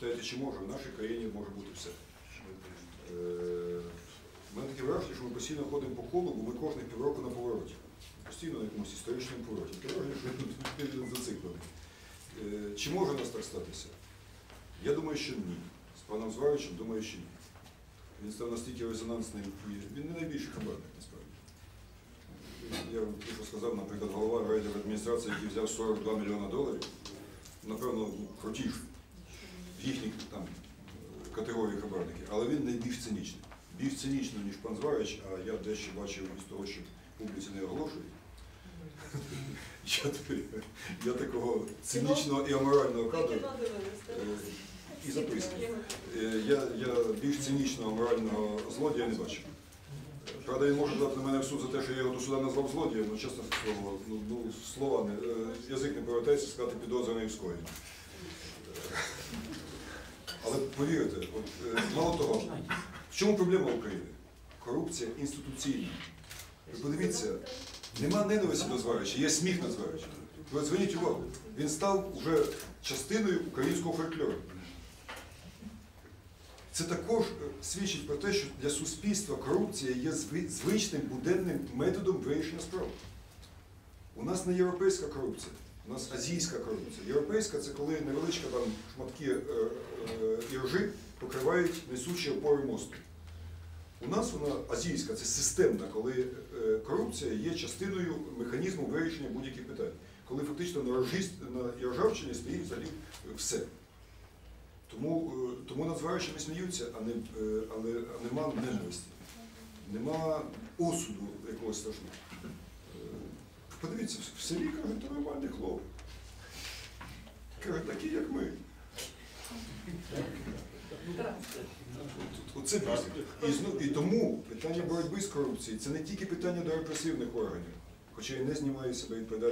Питаєте, чи може? В нашій країні може бути все. Е, У мене таке враження, що ми постійно ходимо по колу, бо ми кожних півроку на повороті. Постійно на якомусь історичному повороті. Таке що він зациклений. Е, Чи може у нас так статися? Я думаю, що ні. З паном Зваричем думаю, що ні. Він став настільки резонансним, він не найбільший хабарник, насправді. Я вам що сказав, наприклад, голова райдержадміністрації, який взяв 42 мільйона доларів, напевно, крутіший в їхніх там категорії хабарників, але він найбільш цинічний. Більш цинічно, ніж пан Зварич, а я дещо бачив із того, що публіці не оголошують. Я, я такого цинічного і аморального кадру е, і записки. Е, Я, я більш цинічного морального злодія не бачив. Правда, він може дати на мене в суд за те, що я його до суда назвав злодієм, але чесно слово, ну, ну слова не, е, язик не повертається сказати підозрюваний в скоєнні. Повірте, от, е, мало того, в чому проблема України? Корупція інституційна. Подивіться, нема ненависті до Зварича, є сміх над Зваричем. Ви зверніть увагу, він став вже частиною українського фольклору. Це також е, свідчить про те, що для суспільства корупція є звичним буденним методом вирішення справ. У нас не європейська корупція, у нас азійська корупція. Європейська це коли невеличкі там шматки е, е, іржи покривають несучі опори мосту. У нас вона азійська, це системна, коли е, корупція є частиною механізму вирішення будь-яких питань. Коли фактично на, рожіст, Іржавщині стоїть взагалі все. Тому, тому над сміються, а не, але а нема ненависті, нема осуду якогось страшного. Подивіться, в селі кажуть, то нормальний хлоп. Кажуть, такі, як ми. Оце. І тому питання боротьби з корупцією це не тільки питання до репресивних органів, хоча я не знімаю себе відповідальність.